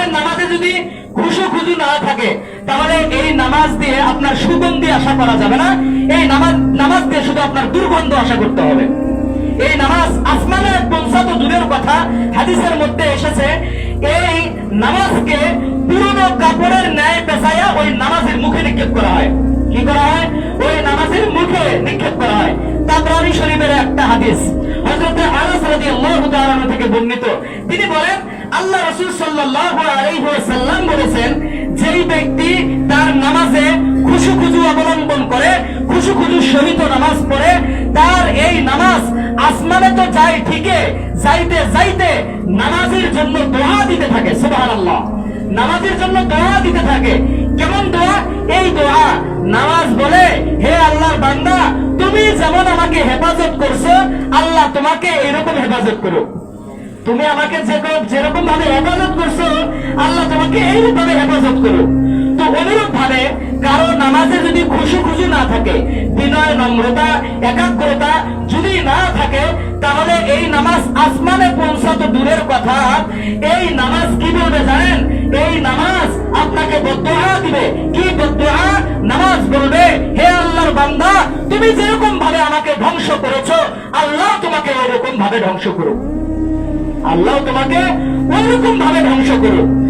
আপনাদের নামাজে যদি খুশু খুজু না থাকে, তাহলে এই নামাজ দিয়ে আপনার সুগন্ধি আশা করা যাবে না। এই নামাজ নামাজ দিয়ে শুধু আপনার দুর্গন্ধ আশা করতে হবে। এই নামাজ আসমানে পৌঁছা তো দূরের কথা হাদিসের মধ্যে এসেছে, এই নামাজকে পুরনো কাপড়ের ন্যায় পেঁচাইয়া ওই নামাজের মুখে নিক্ষেপ করা হয়। কি করা হয়? ওই নামাজের মুখে নিক্ষেপ করা হয়। তাবরানি শরীফের একটা হাদিস। হযরতে আনাস রাদিয়াল্লাহু তাআলা থেকে বর্ণিত। তিনি বলেন, আল্লাহ রাসূল সাল্লাল্লাহু আলাইহি ওয়াসাল্লাম বলেছেন, যেই ব্যক্তি তার নামাজে খুশু খুজু অবলম্বন করে খুশু খুজু সহিত নামাজ পড়ে, তার এই নামাজ আসমানে তো যায় ঠিকই, যাইতে যাইতে নামাজের জন্য দোয়া দিতে থাকে, সুবহানাল্লাহ। নামাজের জন্য দোয়া দিতে থাকে। কেমন দোয়া? এই দোয়া, নামাজ বলে, হে আল্লাহর বান্দা তুমি যেমন আমাকে হেফাজত করছ, আল্লাহ তোমাকে এরকম হেফাজত করো তুমি আমাকে যেরকম ভাবে হেফাজত করছ, আল্লাহ তোমাকে এইরকম ভাবে হেফাজত করো অনুরূপ ভাবে কারও নামাজে যদি খুশি খুশি না থাকে, বিনয়, নম্রতা, একাগ্রতা যদি না থাকে, তাহলে এই নামাজ আসমানে দূরের কথা। এই নামাজ কি বলবে জানেন? এই নামাজ আপনাকে দিবে। কি নামাজ বলবে, হে আল্লাহর বান্দা, তুমি যেরকম ভাবে আমাকে ধ্বংস করেছ, আল্লাহ তোমাকে এরকম ভাবে ধ্বংস করুক। আল্লাহ তোমাকে ওইরকম ভাবে ধ্বংস করুক।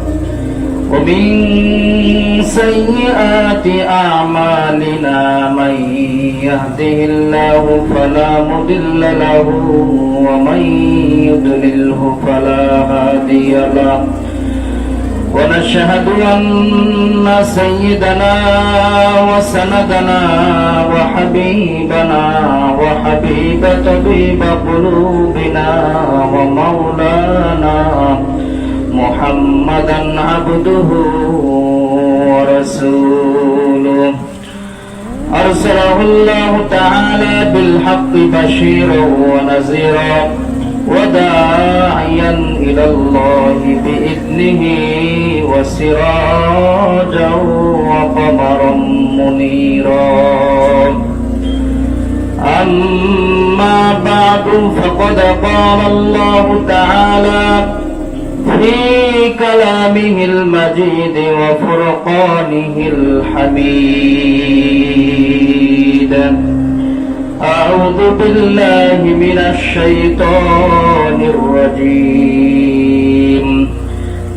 ومن سيئات أعمالنا من يهده الله فلا مضل له ومن يضلله فلا هادي له. ونشهد أن سيدنا وسندنا وحبيبنا وحبيب طبيب قلوبنا ومولانا محمدا عبده ورسوله أرسله الله تعالى بالحق بشيرا ونذيرا وداعيا إلى الله بإذنه وسراجا وقمرا منيرا أما بعد فقد قال الله تعالى في كلامه المجيد وفرقانه الحميد. أعوذ بالله من الشيطان الرجيم.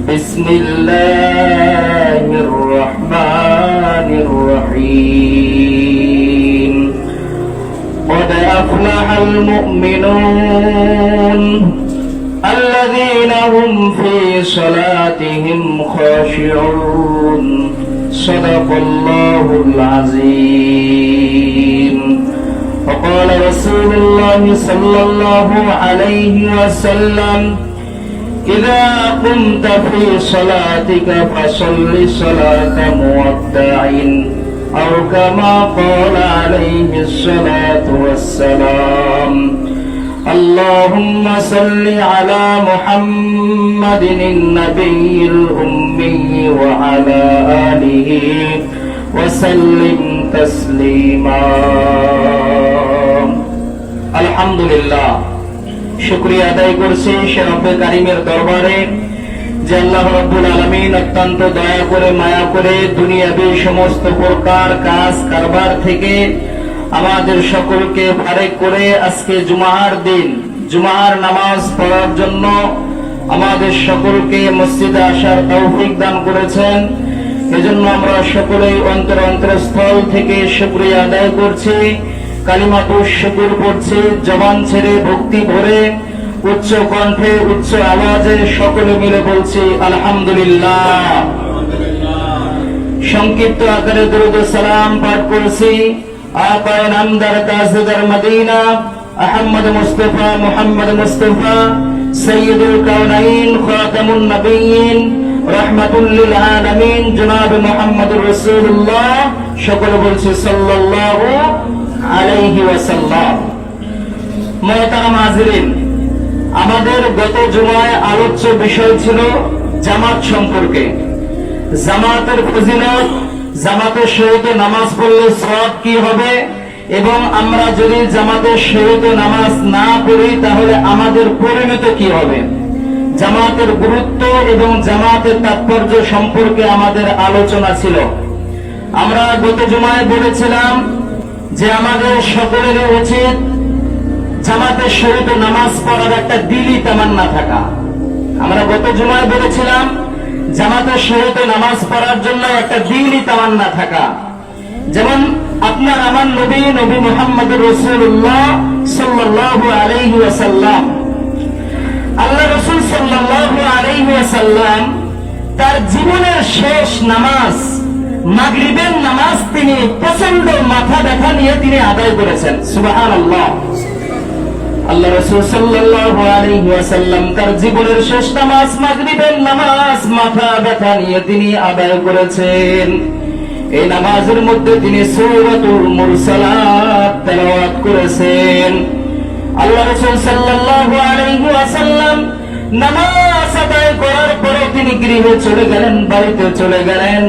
بسم الله الرحمن الرحيم. قد أفلح المؤمنون الذين هم في صلاتهم خاشعون. صدق الله العظيم. وقال رسول الله صلى الله عليه وسلم إذا قمت في صلاتك فصل صلاة مودع أو كما قال عليه الصلاة والسلام. اللهم صل على محمد النبي الأمي وعلى آله وسلم تسليما الحمد لله শুক্রিয়া আদায় করছি সে রব্বে কারিমের দরবারে যে আল্লাহ রব্বুল আলমিন অত্যন্ত দয়া করে মায়া করে দুনিয়াবি সমস্ত প্রকার কাজ কারবার থেকে আমাদের সকলকে ফারেক করে আজকে জুমার দিন, জুমার নামাজ পড়ার জন্য আমাদের সকলকে মসজিদে আসার তৌফিক দান করেছেন। এজন্য আমরা সকলেই অন্তর অন্তরস্থল থেকে শুক্রিয়া আদায় করছি কালিমাতুর শুকুর পড়ছি জবান ছেড়ে ভক্তি ভরে উচ্চ কণ্ঠে, উচ্চ আওয়াজে সকলে মিলে বলছি, আলহামদুলিল্লাহ। সংক্ষিপ্ত আকারে দরুদ সালাম পাঠ করছি। আপায় নামদার তাজদার Medina Ahmad Mustafa Muhammad Mustafa সৈয়দুল কাউনাইন খাতামুন নবীন রহমাতুল্লিল আলামিন জনাব মুহাম্মদুর রাসূলুল্লাহ সকলে বলছি সাল্লাল্লাহু আলাইহি ওয়াসাল্লাম মোহতারাম হাজিরিন আমাদের গত জুমায় আলোচ্য বিষয় ছিল জামাত সম্পর্কে। জামাতের ফজিলত জামাতের সহিত নামাজ পড়লে সব কি হবে? এবং আমরা যদি জামাতের সহিত নামাজ না পড়ি, তাহলে আমাদের পরিণত কি হবে? জামাতের গুরুত্ব এবং জামাতের তাৎপর্য সম্পর্কে আমাদের আলোচনা ছিল। আমরা গত জুমায় বলেছিলাম যে আমাদের সকলের উচিত জামাতের সহিত নামাজ পড়ার একটা দিলি তামান্না থাকা। আমরা গত জুমায় বলেছিলাম জামাতের সহিত নামাজ পড়ার জন্য একটা দিনই তামান্না থাকা। যেমন আপনার আমার নবী নবী মোহাম্মদ রসুল্লাহ সাল্লাহ আলাইহি ওয়াসাল্লাম। আল্লাহ রসুল সাল্লাহ আলাইহি ওয়াসাল্লাম তার জীবনের শেষ নামাজ, মাগরিবের নামাজ তিনি প্রচণ্ড মাথা ব্যথা নিয়ে তিনি আদায় করেছেন। সুবহানাল্লাহ। আল্লাহ রসুল সাল্লাল্লাহু আলাইহি ওয়াসাল্লাম তার জীবনের শেষ নামাজ মাগরিবের নামাজ মাথা ব্যথা নিয়ে তিনি আদায় করেছেন। এই নামাজের মধ্যে তিনি সূরাতুল মুরসালাত তেলাওয়াত করেছেন। আল্লাহ রসুল সাল্লাল্লাহু আলাইহি ওয়াসাল্লাম নামাজ আদায় করার পরে তিনি গৃহে চলে গেলেন, বাড়িতে চলে গেলেন।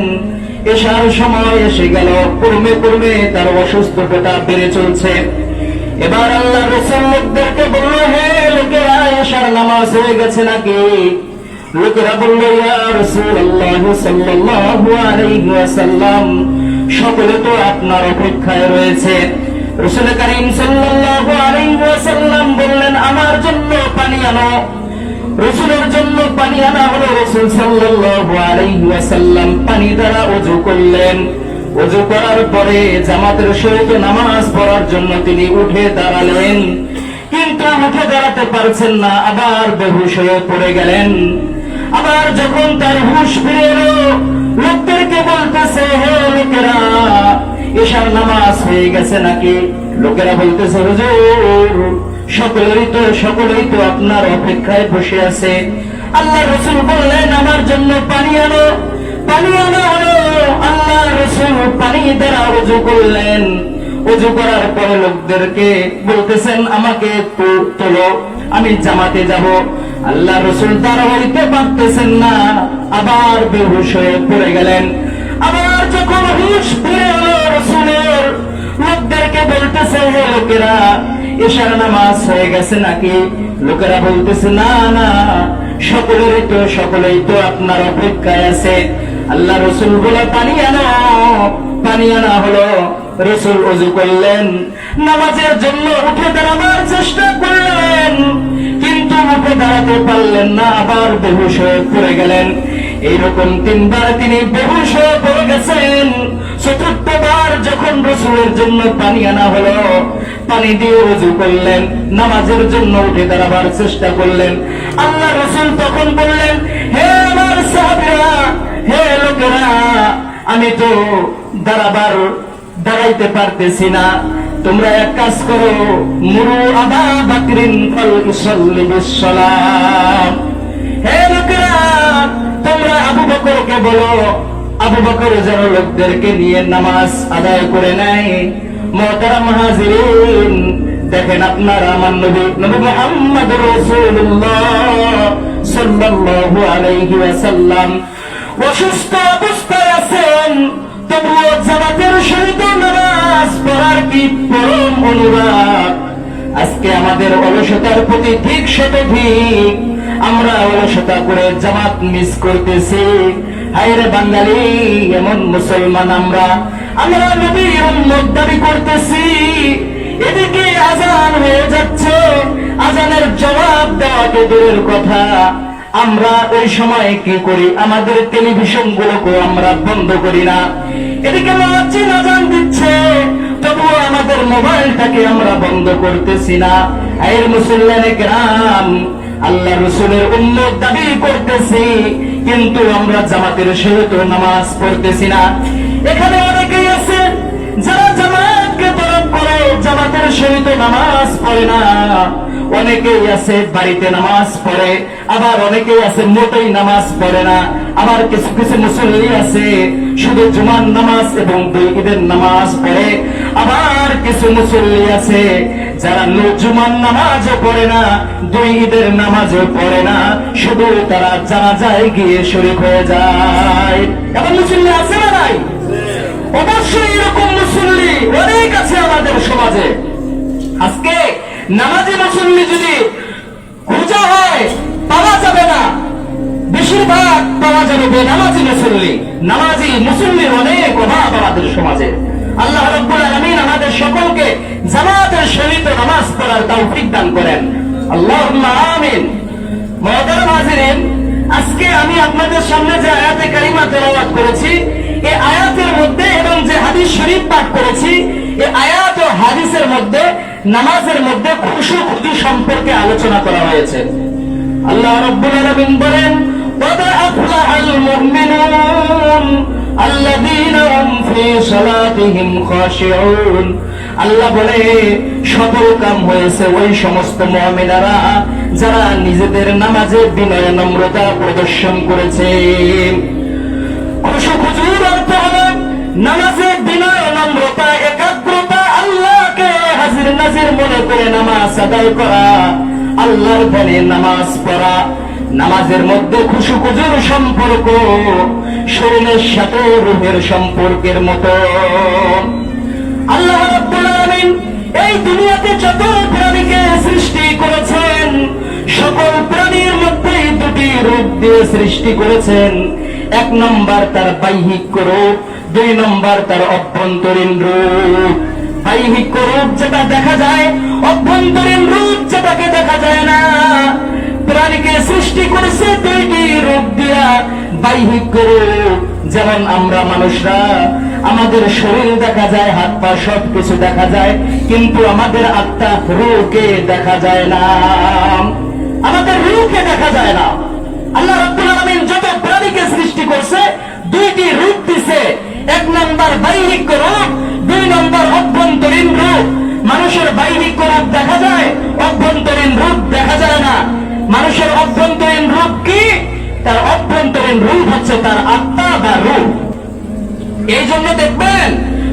এসার সময় এসে গেল, কর্মে কর্মে তার অসুস্থতা বেড়ে চলছে। এবার আল্লাহ রসুল লোকদেরকে বলল, হে লোকেরা এসার নামাজ হয়ে গেছে নাকি? লোকেরা বলল, ইয়া সাল্লাল্লাহু আলাইহি ওয়াসাল্লাম, সকলে তো আপনার অপেক্ষায় রয়েছে। রসুল করিম সাল্লাল্লাহু আলাইহি ওয়াসাল্লাম বললেন, আমার জন্য পানি আনো। রসুলের জন্য পানি আনা হলো রসুল সাল্লাল্লাহু আলাইহি ওয়াসাল্লাম। পানি দ্বারা ওযু করলেন। ওযু করার পরে জামাতের সহিত নামাজ পড়ার জন্য তিনি উঠে দাঁড়ালেন। কিন্তু উঠে দাঁড়াতে পারছেন না, আবার বেহুশ হয়ে পড়ে গেলেন। আবার যখন তার হুশ ফিরে এলো, লোকদেরকে বলতেছে, হে লোকেরা এশার নামাজ হয়ে গেছে নাকি? লোকেরা বলতেছে, হুজুর, সকলেরই তো, সকলেই তো আপনার অপেক্ষায় বসে আছে। আল্লাহ রসুল বললেন, আমার জন্য পানি আনো। পানি আনা হলো আমি জামাতে যাব। আল্লাহ রসুল তারা হইতে পারতেছেন না, আবার বেহুশ হয়ে পড়ে গেলেন। আবার যখন হুশ ফিরে এলো রসুলের, লোকদেরকে বলতেছে লোকেরা এশার নামাজ হয়ে গেছে নাকি? লোকেরা বলতেছে, না না, সকলেরই তো, সকলেই তো আপনার অপেক্ষায় আছে। আল্লাহ রসুল বলে পানি আনো পানি আনা হলো রসুল অজু করলেন। নামাজের জন্য উঠে দাঁড়াবার চেষ্টা করলেন, কিন্তু উঠে দাঁড়াতে পারলেন না, আবার বেহুশ হয়ে পড়ে গেলেন। এইরকম তিনবার তিনি বেহুশ হয়ে পড়ে গেছেন। চতুর্থবার যখন রসুলের জন্য পানি আনা হলো, পানি দিয়ে উজু করলেন, নামাজের জন্য উঠে দাঁড়াবার চেষ্টা করলেন। আল্লাহ রসুল তখন বললেন হে লোকেরা, আমি তো দাঁড়াবার, দাঁড়াইতে পারতেছি না। তোমরা এক কাজ করো, মুরু আবা বাকরিন ফল ইসল্লি বিশ্বলাম হে লোকেরা, তোমরা আবু বকরকে বলো, আবু বকর যেন লোকদেরকে নিয়ে নামাজ আদায় করে নেয়। মহতারাম হাজিরিন দেখেন আপনারা আমার নবী নবী মোহাম্মদ রাসূলুল্লাহ সাল্লাল্লাহু আলাইহি ওয়াসাল্লাম। অসুস্থ অবস্থায় আছেন, তবুও জামাতের সহিত নামাজ পড়ার কি পরম অনুরাগ? আজকে আমাদের অলসতার প্রতি ঠিক ঠিক আমরা অলসতা করে জামাত মিস করতেছি। হায়রে বাঙালি, এমন মুসলমান আমরা। আমরা নবীর উম্মত দাবি করতেছি, এদিকে আজান হয়ে যাচ্ছে, আজানের জবাব দেওয়াকে দূরের কথা। আমরা ওই সময় কি করি? আমাদের টেলিভিশন গুলোকে আমরা বন্ধ করি না। এদিকে মাচিন আজান দিচ্ছে, তবুও আমাদের মোবাইলটাকে আমরা বন্ধ করতেছি না। এর মুসল্লানে গ্রাম আল্লাহ রসুলের উন্নত দাবি করতেছি, কিন্তু আমরা জামাতের সহিত নামাজ পড়তেছি না। এখানে অনেকেই আছে, যারা জামাতকে তরফ করে জামাতের সহিত নামাজ পড়ে না। অনেকেই আছে বাড়িতে নামাজ পড়ে, আবার অনেকেই আছে মোটেই নামাজ পড়ে না। আবার কিছু কিছু মুসল্লি আছে, শুধু জুমার নামাজ এবং দুই নামাজ পড়ে। আবার কিছু মুসল্লি আছে যারা জুমার নামাজও পড়ে না, দুই ঈদের নামাজও পড়ে না। শুধু তারা জানা যায় গিয়ে শরীর হয়ে যায়। এমন মুসল্লি আছে না নাই? অবশ্যই এরকম মুসল্লি অনেক আছে আমাদের সমাজে। আজকে নামাজি মুসল্লি যদি খোঁজা হয়, পাওয়া যাবে না। বেশিরভাগ পাওয়া যাবে বেনামাজি মুসল্লি নামাজি মুসল্লির অনেক অভাব আমাদের সমাজে। আল্লাহ রব্বুল আলামিন আমাদের সকলকে জামাতের সহিত নামাজ পড়ার তৌফিক দান করেন। আল্লাহ আমিন। মহতারাম হাজিরিন, আজকে আমি আপনাদের সামনে যে আয়াতে কারিমা তেলাওয়াত করেছি এই আয়াতের মধ্যে এবং যে হাদিস শরীফ পাঠ করেছি এই আয়াত ও হাদিসের মধ্যে নামাজের মধ্যে খুশু খুশি সম্পর্কে আলোচনা করা হয়েছে আল্লাহ রব্বুল আলামিন বলেন قد أفلح المؤمنون الذين هم في صلاتهم خاشعون আল্লাহ বলে সফল কাম হয়েছে ওই সমস্ত মুমিনারা যারা নিজেদের নামাজে বিনয় নম্রতা প্রদর্শন করেছে খুশু খুজুর অর্থ হলো নামাজে নাজির মনে করে নামাজ আদায় করা, আল্লাহর ধ্যানে নামাজ পড়া, নামাজের মধ্যে খুশু খুজুর সম্পর্ক, শরীরের সাথে রুহের সম্পর্কের মতো। আল্লাহ এই দুনিয়াতে যত প্রাণীকে সৃষ্টি করেছেন, সকল প্রাণীর মধ্যে দুটি রূপ দিয়ে সৃষ্টি করেছেন। এক নম্বর তার বাহ্যিক রূপ, দুই নম্বর তার অভ্যন্তরীণ রূপ। বাহ্যিক রূপ যেটা দেখা যায়, অভ্যন্তরীণ রূপ যেটাকে দেখা যায় না। প্রাণীকে সৃষ্টি করেছে দুইটি রূপ দিয়া। বাহ্যিক রূপ যেমন আমরা মানুষরা, আমাদের শরীর দেখা যায়, হাত পা সব কিছু দেখা যায়, কিন্তু আমাদের আত্মা রূপকে দেখা যায় না। আমাদের রূপকে দেখা যায় না। আল্লাহ রাব্বুল আলামিন যত প্রাণীকে সৃষ্টি করছে, দুইটি রূপ দিছে। এক নম্বর বাহ্যিক রূপ নম্বর অভ্যন্তরীণ রূপ। মানুষের বাহ্যিক রূপ দেখা যায়, অভ্যন্তরীণ রূপ দেখা যায় না। মানুষের অভ্যন্তরীণ রূপ কি? তার অভ্যন্তরীণ রূপ হচ্ছে তার আত্মা বা রূপ। এই জন্য দেখবেন,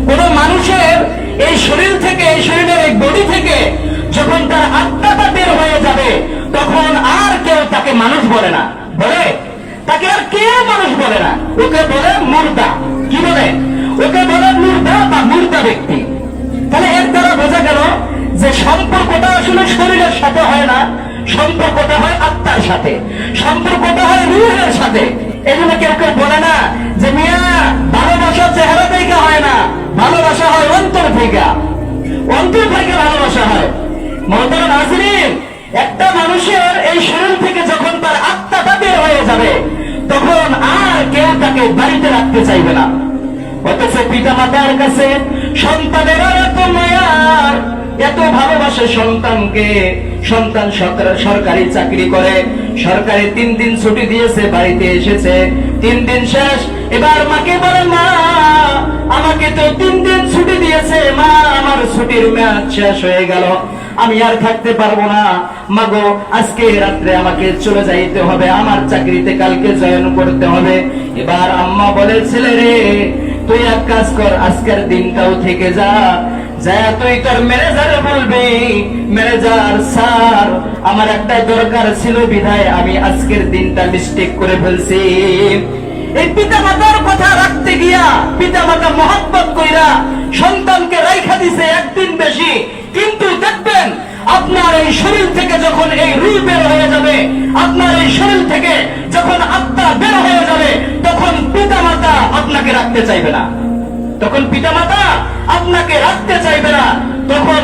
কোন মানুষের এই শরীর থেকে, এই শরীরের এই বডি থেকে যখন তার আত্মাটা বের হয়ে যাবে, তখন আর কেউ তাকে মানুষ বলে না। বলে? তাকে আর কেউ মানুষ বলে না? ওকে বলে মুর্দা। কি বলে? ওকে বলে মুর্দা বা মুর্দা ব্যক্তি। তাহলে এর দ্বারা বোঝা গেল যে সম্পর্কটা আসলে শরীরের সাথে হয় না, সম্পর্কটা হয় আত্মার সাথে। সম্পর্কটা হয় রুহের সাথে। এজন্য কেউ কেউ বলে না যে, মিয়া ভালোবাসা চেহারা থেকে হয় না। ভালোবাসা হয় অন্তর থেকে। অন্তর থেকে ভালোবাসা হয়। মহতর নাজরিন, একটা মানুষের এই শরীর থেকে যখন তার আত্মাটা বের হয়ে যাবে, তখন আর কেউ তাকে বাড়িতে রাখতে চাইবে না। পিতা মাতার কাছে সন্তানেরা এত মায়ার, এত ভালোবাসে সন্তানকে সন্তান সরকার- চাকরি করে, সরকারি তিন দিন ছুটি দিয়েছে, বাড়িতে এসেছে, তিন দিন শেষ। এবার মাকে বলে, মা, আমাকে তো তিন দিন ছুটি দিয়েছে, মা, আমার ছুটির মেয়াদ শেষ হয়ে গেল। আমি আর থাকতে পারব না। মাগো আজকে রাত্রে আমাকে চলে যাইতে হবে। আমার চাকরিতে কালকে জয়েন করতে হবে। এবার আম্মা বলে ছেলে রে তুই এক কাজ কর, আজকের দিনটাও থেকে যা। যা তুই তোর ম্যানেজারে বলবি ম্যানেজার স্যার আমার একটা দরকার ছিল বিধায় আমি আজকের দিনটা মিস্টেক করে ফেলছি। এই পিতা মাতার কথা রাখতে গিয়া পিতা মাতা মহব্বত কইরা সন্তানকে রাইখা দিছে একদিন বেশি, কিন্তু দেখবেন আপনার এই শরীর থেকে যখন এই রুই বের হয়ে যাবে, আপনার এই শরীর থেকে যখন আত্মা বের হয়ে যাবে, তখন পিতা মাতা আপনাকে রাখতে চাইবে না। তখন পিতামাতা আপনাকে রাখতে চাইবে না। তখন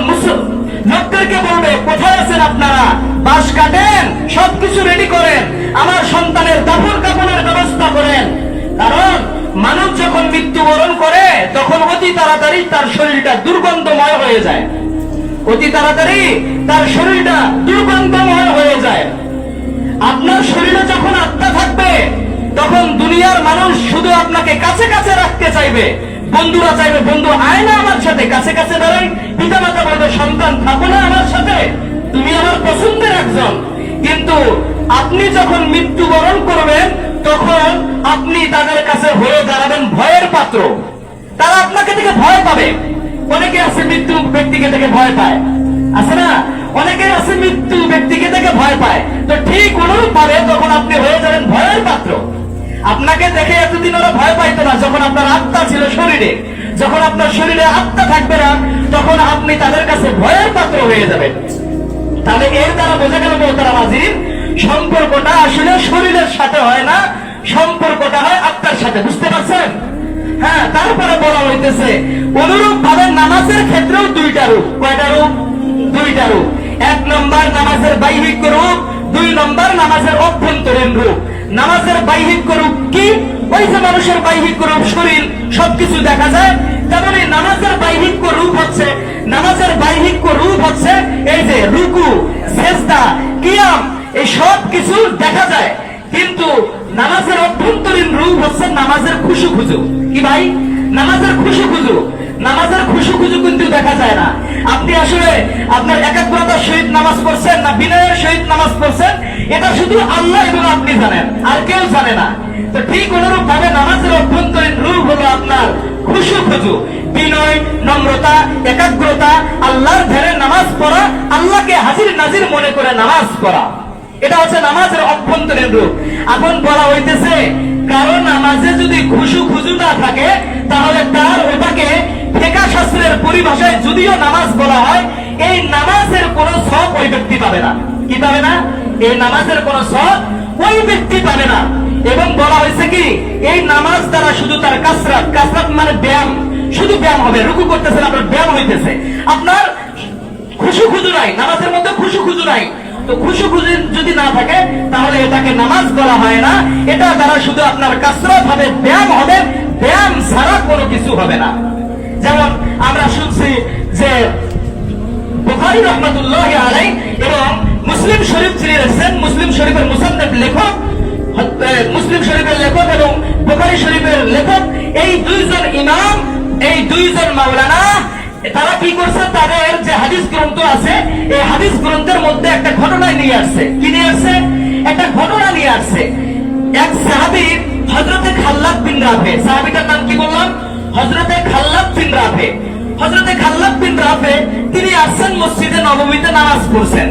লোকদেরকে বলবে, কোথায় আছেন আপনারা? বাস কাটেন, সবকিছু রেডি করেন, আমার সন্তানের দাফন কাপড়ের ব্যবস্থা করেন। কারণ মানুষ যখন মৃত্যুবরণ করে, তখন অতি তাড়াতাড়ি তার শরীরটা দুর্গন্ধময় হয়ে যায়। অতি তাড়াতাড়ি তার শরীরটা দুর্গন্ধময় হয়ে যায়। আপনার শরীরে যখন আত্মা থাকবে, তখন দুনিয়ার মানুষ শুধু আপনাকে কাছে কাছে রাখতে চাইবে। বন্ধুরা চাইবে, বন্ধু, আয় না আমার সাথে, কাছে কাছে দাঁড়াই। পিতা মাতা বলবে, সন্তান, থাকো না আমার সাথে। তুমি আমার পছন্দের একজন। কিন্তু আপনি যখন মৃত্যুবরণ করবেন, তখন আপনি তাদের কাছে হয়ে দাঁড়াবেন ভয়ের পাত্র। তারা আপনাকে থেকে ভয় পাবে। অনেকে আছে মৃত্যু ব্যক্তিকে দেখে ভয় পায়। আছে না? অনেকে আছে মৃত্যু ব্যক্তিকে দেখে ভয় পায়। তো ঠিক অনুরূপ ভাবে তখন আপনি হয়ে যাবেন ভয়ের পাত্র, আপনাকে দেখে এতদিন ওরা ভয় পাইতো না, যখন আপনার আত্মা ছিল শরীরে। যখন আপনার শরীরে আত্মা থাকবে না, তখন আপনি তাদের কাছে ভয়ের পাত্র হয়ে যাবেন। তাহলে এর দ্বারা বোঝা গেল মোহতারা মাজির সম্পর্কটা আসলে শরীরের সাথে হয় না, সম্পর্কটা হয় আত্মার সাথে, বুঝতে হ্যাঁ তারপরে বলা হইতেছে, অনুরূপ ভাবে নামাজের ক্ষেত্রেও দুইটা রূপ। কয়টা রূপ? দুইটা রূপ। এক নম্বর নামাজের বাইহিক রূপ, দুই নম্বর নামাজের অভ্যন্তরীণ রূপ। নামাজের বাইহিক রূপ কি? ওই যে মানুষের বাইহিক রূপ, শরীর, সবকিছু দেখা যায়। তেমনি নামাজের বাইহিক রূপ হচ্ছে, নামাজের বাইহিক রূপ হচ্ছে এই যে রুকু, সেজদা, কিয়াম, এই সব কিছু দেখা যায়। কিন্তু নামাজের অভ্যন্তরীণ রূপ হচ্ছে নামাজের খুশু খুজু কি ভাই? নামাজের খুশু খুজু। নামাজের খুশু খুজু কিন্তু দেখা যায় না। আপনি আসলে আপনার একাগ্রতার সহিত নামাজ পড়ছেন না বিনয়ের সহিত নামাজ পড়ছেন, এটা শুধু আল্লাহ এবং আপনি জানেন, আর কেউ জানে না। তো ঠিক অনুরূপ ভাবে নামাজের অভ্যন্তরীণ রূপ হলো আপনার খুশু খুজু। বিনয়, নম্রতা, একাগ্রতা, আল্লাহর ধ্যানের নামাজ পড়া, আল্লাহকে হাজির নাজির মনে করে নামাজ পড়া। এটা হচ্ছে নামাজের অভ্যন্তরীণ রূপ। এখন বলা হইতেছে কারও নামাজে যদি খুশু খুজু না থাকে, তাহলে তার ওটাকে ফেকা শাস্ত্রের পরিভাষায় যদিও নামাজ বলা হয়, এই নামাজের কোন সব ওই ব্যক্তি পাবে না। কি পাবে না? এই নামাজের কোন সব ওই ব্যক্তি পাবে না। এবং বলা হয়েছে কি, এই নামাজ দ্বারা শুধু তার কাসরাত কাসরাত মানে ব্যায়াম। শুধু ব্যায়াম হবে, রুকু করতেছেন, আপনার ব্যায়াম হইতেছে। আপনার খুশু খুজু নাই, নামাজের মধ্যে খুশু খুজু নাই। তো খুশু খুজু যদি না থাকে, তাহলে এটাকে নামাজ বলা হয় না। এটা দ্বারা শুধু আপনার কাসরত হবে, ব্যায়াম হবে, ব্যায়াম ছাড়া কোনো কিছু হবে না। যেমন আমরা শুনছি যে বুখারী রহমতুল্লাহ আলাই এবং মুসলিম শরীফ যিনি রয়েছেন, মুসলিম শরীফের মুসান্নদ লেখক মুসলিম শরীফের লেখক এবং বুখারী শরীফের লেখক, এই দুইজন ইমাম, এই দুইজন মাওলানা তারা কি করছে? তাদের যে হাদিস গ্রন্থ আছে, এই হাদিস গ্রন্থের মধ্যে একটা ঘটনা নিয়ে আসছে। কি নিয়ে আসছে? একটা ঘটনা নিয়ে আসছে। এক সাহাবী হজরতে খাল্লাদ বিন রাফে, সাহাবীটার নাম কি বললাম? হজরতে খাল্লাদ বিন রাফে। হজরতে খাল্লাদ বিন রাফে, তিনি আসছেন মসজিদে নবমীতে নামাজ পড়ছেন।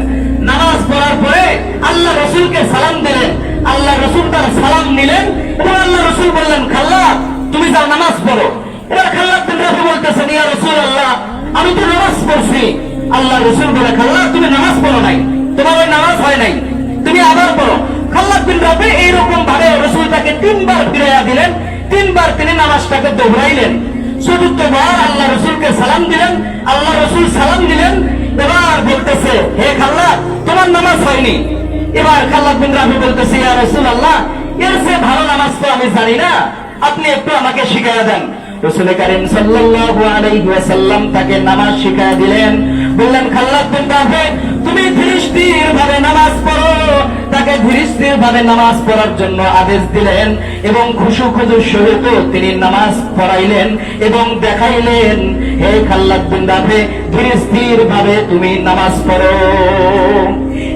নামাজ পড়ার পরে আল্লাহ রসুলকে সালাম দিলেন। আল্লাহ রসুল তার সালাম নিলেন এবং আল্লাহ রসুল বললেন, খাল্লাদ, তুমি যাও নামাজ পড়ো। আমি তো নামাজ পড়ছি। আল্লাহ রসুল বলে খাল্লাদ তুমি নামাজ পড়ো নাই। তোমার নামাজ হয় নাই। তুমি আবার পড়ো। খাল্লাদ বিন রাফে এইরকম ভাবে রসুল তাকে তিনবার ফিরাইয়া দিলেন। তিনবার তিনি নামাজটাকে দোহরাইলেন। চতুর্থবার আল্লাহ রসুলকে সালাম দিলেন। আল্লাহ রসুল সালাম দিলেন। এবার বলতেছে, হে খাল্লা তোমার নামাজ হয়নি। এবার খাল্লাদ বিন রাফি বলতেছে, ইয়া রসুল আল্লাহ এর সে ভালো নামাজ তো আমি জানি না। আপনি একটু আমাকে শিখাইয়া দেন। রসুল করিম সাল্লাল্লাহু আলাইহি ওয়াসাল্লাম তাকে নামাজ শিখাইয়া দিলেন। বললেন, খাল্লাদ বিন রাফি তুমি ধীর ভাবে নামাজ পড়ো। তাকে ধীর ভাবে নামাজ পড়ার জন্য আদেশ দিলেন এবং খুশু খুজুর সহিত তিনি নামাজ পড়াইলেন এবং দেখাইলেন, হে খাল্লাদ বিন রাফে ধীরস্থির ভাবে তুমি নামাজ পড়ো।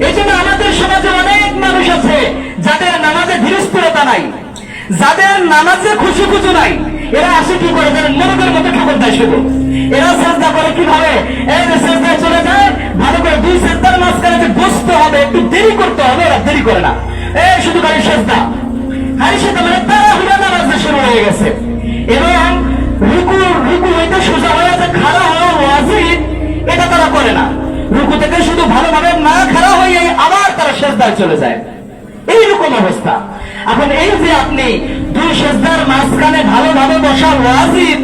এই জন্য আমাদের সমাজে অনেক মানুষ আছে যাদের নামাজে ধীরস্থিরতা নাই, যাদের নামাজে খুশি খুশু নাই। এরা আসে কি করে? জানেন মরকের মতো ঠাকুর দেয় শুধু। এরা চেষ্টা করে কীভাবে? এই যে চেষ্টায় চলে যায়, ভালো করে দুই চেষ্টার মাঝখানে যে বসতে হবে, একটু দেরি করতে হবে, এরা দেরি করে না। এই শুধু খালি চেষ্টা খালি সেটা মানে তারা হুড়া নামাজ শুরু হয়ে গেছে। এবং রুকু রুকু হইতে সোজা হয়ে যে খাড়া হওয়া ওয়াজিব, এটা তারা করে না। রুকু থেকে শুধু ভালোভাবে না খাড়া হয়ে আবার তারা শেষদায় চলে যায়। এইরকম অবস্থা। এখন এই যে আপনি দুই সেজদার মাঝখানে ভালোভাবে বসা ওয়াজিব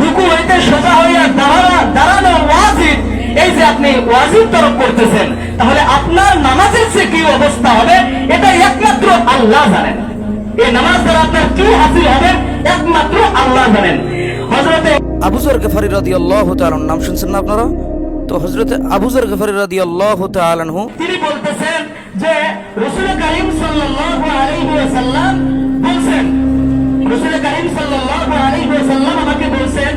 রুকু হইতে সোজা হইয়া দাঁড়ানো দাঁড়ানো ওয়াজিব এই যে আপনি ওয়াজিব তরফ করতেছেন তাহলে আপনার নামাজের যে কি অবস্থা হবে এটা একমাত্র আল্লাহ জানেন। এই নামাজ দ্বারা আপনার কি হাসিল হবে একমাত্র আল্লাহ জানেন। হজরতে আবুজর গেফারি রাদি আল্লাহ তালার নাম শুনছেন না আপনারা? তো হজরতে আবুজর গেফারি রাদি আল্লাহ তালানহু তিনি বলতেছেন যে রসুল করিম সাল্লাল্লাহু আলাইহি ওয়াসাল্লাম বলছেন রসুল করিম সাল্লাল্লাহু আলাইহি ওয়াসাল্লাম আমাকে বলছেন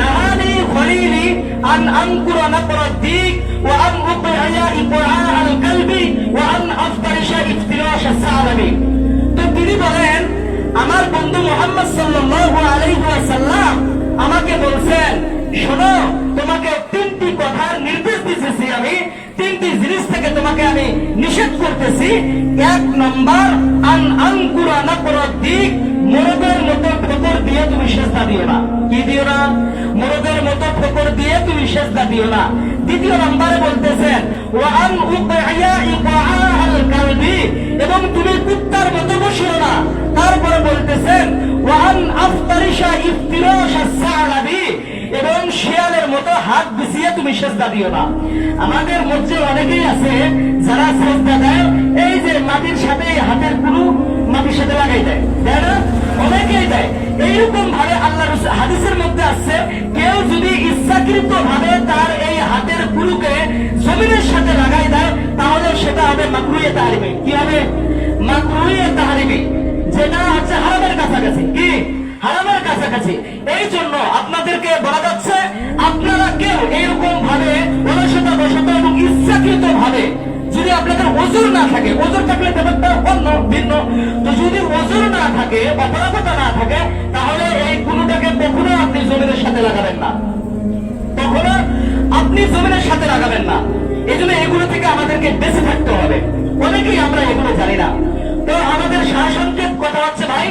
নাহানি খলিলি আন আনকুরা নাকরা দিক ওয়া আন উকরিয়া ইকরা আল কলবি ওয়া আন আফতারিশা ইফতিরাশ সালামি। তো তিনি বলেন, আমার বন্ধু মোহাম্মদ সাল্লাল্লাহু আলাইহি ওয়াসাল্লাম আমাকে বলছেন, শোনো, তোমাকে তিনটি কথা করি তিনটি জিনিস থেকে তোমাকে আমি নিষেধ করতেছি। এক নম্বর, আন আঙ্কুরা না দিক মোরগের মতো ঠোকর দিয়ে তুমি সেজদা দিও না। কি দিও না? মোরগের মতো ঠোকর দিয়ে তুমি সেজদা দিও না। দ্বিতীয় নম্বরে বলতেছেন ওয়ান উকআয়া ইকআআল কালবি এবং তুমি কুত্তার মতো বসিও না। তারপরে বলতেছেন ওয়ান আফতারিশা ইফতিরাশা সালাবি এবং শিয়ালের মতো হাত বিছিয়ে তুমি সেজদা দিও না। আমাদের মধ্যে অনেকেই আছে যারা সেজদা দেয়। এই যে মাটির সাথে হাতের কুলু মাটির সাথে লাগাই দেয়। তাই না অনেকেই দেয়। এইরকম ভাবে আল্লাহ হাদিসের মধ্যে আসছে কেউ যদি ইচ্ছাকৃত ভাবে তার এই হাতের কুলুকে জমিনের সাথে লাগাই দেয়, তাহলে সেটা হবে মাকরুয়ে তাহারিমি। কি হবে? মাকরুয়ে তাহারিমি। যেটা হচ্ছে হারামের কাছাকাছি। কি? হারামের কাছাকাছি। এই জন্য আপনাদেরকে বলা যাচ্ছে, আপনারা কেউ এইরকম ভাবে অলসতা বসত এবং ইচ্ছাকৃত ভাবে যদি আপনাদের ওজোর না থাকে, ওজোর থাকলে ব্যাপারটা অন্য, ভিন্ন। তো যদি ওজোর না থাকে না থাকে, তাহলে এই কখনো আপনি জমিনের সাথে লাগাবেন না। কখনো আপনি জমিনের সাথে লাগাবেন না। এই জন্য এগুলো থেকে আমাদেরকে বেঁচে থাকতে হবে। অনেকেই আমরা এগুলো জানি না। তো আমাদের শাসনকের কথা হচ্ছে, ভাই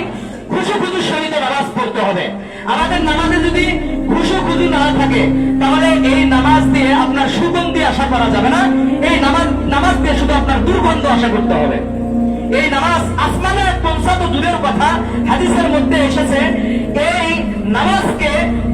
সহিত নামাজ পড়তে হবে। আমাদের নামাজে যদি খুশু খুশু না থাকে, তাহলে এই নামাজ দিয়ে আপনার সুগন্ধি আশা করা যাবে না। দিয়ে শুধু আপনার দুর্গন্ধ আশা করতে হবে। এই নামাজ আসমানে পৌঁছা দূরের কথা, হাদিসের মধ্যে এসেছে, এই নামাজকে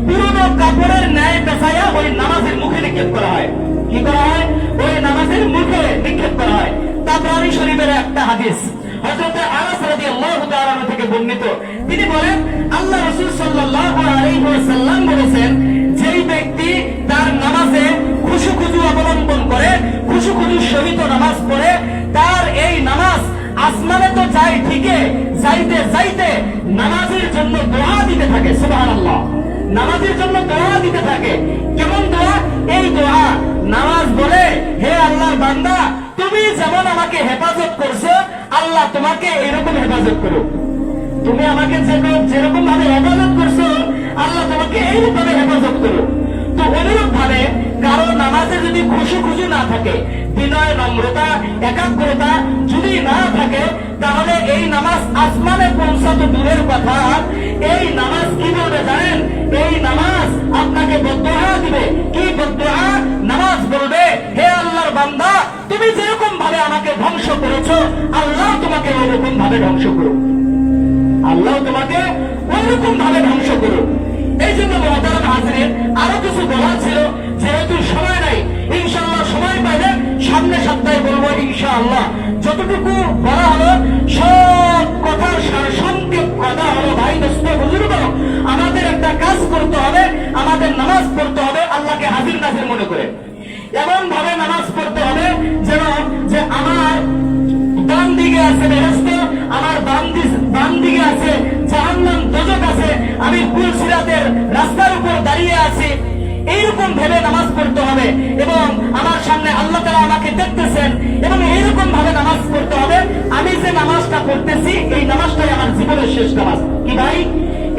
পুরনো কাপড়ের ন্যায় পেঁচাইয়া ওই নামাজের মুখে নিক্ষেপ করা হয়। কি করা হয়? ওই নামাজের মুখে নিক্ষেপ করা হয়। তাবরানি শরীফের একটা হাদিস, হযরত আনাস রাদিয়াল্লাহু তাআলা থেকে বর্ণিত। তিনি বলেন, আল্লাহ রাসূল সাল্লাল্লাহু আলাইহি ওয়াসাল্লাম বলেছেন, যেই ব্যক্তি তার নামাজে খুশু খুশু অবলম্বন করে খুশু খুশু সহিত নামাজ পড়ে, তার এই নামাজ আসমানে তো যায় ঠিকই, যাইতে যাইতে নামাজের জন্য দোয়া দিতে থাকে, সুবহানাল্লাহ। নামাজের জন্য দোয়া দিতে থাকে। কেমন দোয়া? এই দোয়া, নামাজ বলে, হে আল্লাহর বান্দা, তুমি যেমন আমাকে হেফাজত করছ, আল্লাহ তোমাকে এরকম হেফাজত করো তুমি আমাকে যেরকম যেরকম ভাবে হেফাজত করছ, আল্লাহ তোমাকে এইভাবে হেফাজত করো তো অনুরূপ ভাবে কারও নামাজে যদি খুশি খুশি না থাকে, বিনয়, নম্রতা, একাগ্রতা যদি না থাকে, তাহলে এই নামাজ আসমানে পৌঁছাতো দূরের কথা। এই নামাজ কি বলবে জানেন? এই নামাজ আপনাকে বদয়া দিবে। কি বদয়া নামাজ বলবে, হে আল্লাহর বান্দা, তুমি যেরকম ভাবে আমাকে ধ্বংস করেছ, আল্লাহ তোমাকে ওরকম ভাবে ধ্বংস করুক। আল্লাহ তোমাকে ওইরকম ভাবে ধ্বংস করুক। এই জন্য মহতারাম হাজিরের আরও কিছু বলার ছিল, যেহেতু সময় নাই। ইনশাআল্লাহ সময় পাইলে সামনে সপ্তাহে বলব ইনশাআল্লাহ। যতটুকু বলা হলো, সব কথার সারসংক্ষেপ কথা হলো, ভাই দোস্ত বুজুর্গ আমাদের একটা কাজ করতে হবে, আমাদের নামাজ পড়তে হবে, আল্লাহকে হাজির নাজির মনে করে। এমন ভাবে নামাজ পড়তে হবে যেন, যে আমার ডান দিকে আছে বেহেস্ত আমার বাম দিকে আছে জাহান্নাম দোজক আছে, আমি কুল সিরাতের রাস্তার উপর দাঁড়িয়ে আছি। এইরকম ভেবে নামাজ পড়তে হবে এবং আমার সামনে আল্লাহ তারা আমাকে দেখতেছেন এবং এইরকম ভাবে নামাজ পড়তে হবে। আমি যে নামাজটা পড়তেছি, এই নামাজটাই আমার জীবনের শেষ নামাজ। কি ভাই?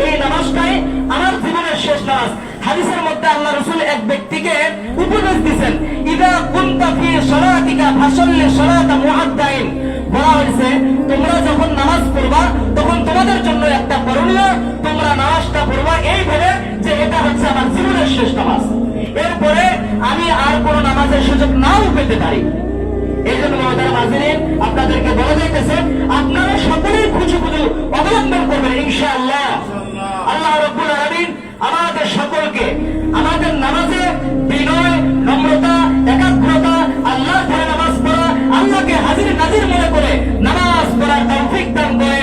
এই নামাজটাই আমার জীবনের শেষ নামাজ। হাদিসের মধ্যে আল্লাহ রসুল এক ব্যক্তিকে উপদেশ দিচ্ছেন ইদা কুন্তা ফি সলাতিকা ফাসল্লি সলাতা মুআদ্দাইন। বলা হয়েছে, তোমরা যখন নামাজ পড়বা তোমাদের জন্য একটা করণীয়। তোমরা নামাজটা পড়বা এই ভেবে যে এটা হচ্ছে আমার জীবনের শেষ নামাজ। এরপরে আমি আর কোনো নামাজের সুযোগ নাও পেতে পারি। আল্লাহ নম্রতা, একাগ্রতা আল্লাহ ধরে নামাজ পড়া, আল্লাহকে হাজির নাজির মনে করে নামাজ পড়ার তৌফিক দান করে।